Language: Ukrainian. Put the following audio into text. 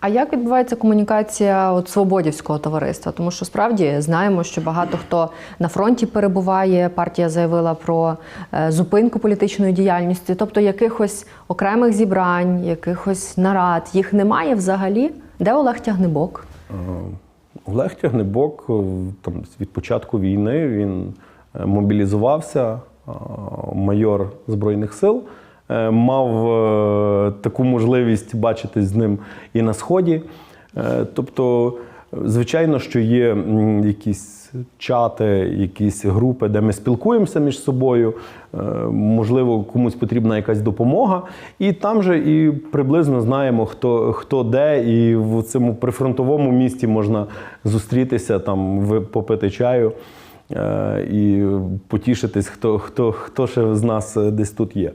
А як відбувається комунікація от свободівського товариства? Тому що справді знаємо, що багато хто на фронті перебуває. Партія заявила про е, зупинку політичної діяльності, тобто якихось окремих зібрань, якихось нарад їх немає взагалі. Де Олег Тягнебок? Е, Олег Тягнебок е, там, від початку війни він мобілізувався, майор Збройних сил, мав е, таку можливість бачитись з ним і на Сході. Е, Тобто, е, звичайно, що є якісь чати, якісь групи, де ми спілкуємося між собою. Е, Можливо, комусь потрібна якась допомога. І там же і приблизно знаємо, хто, хто де, і в цьому прифронтовому місті можна зустрітися, там попити чаю е, і потішитись, хто, хто, хто ще з нас е, десь тут є.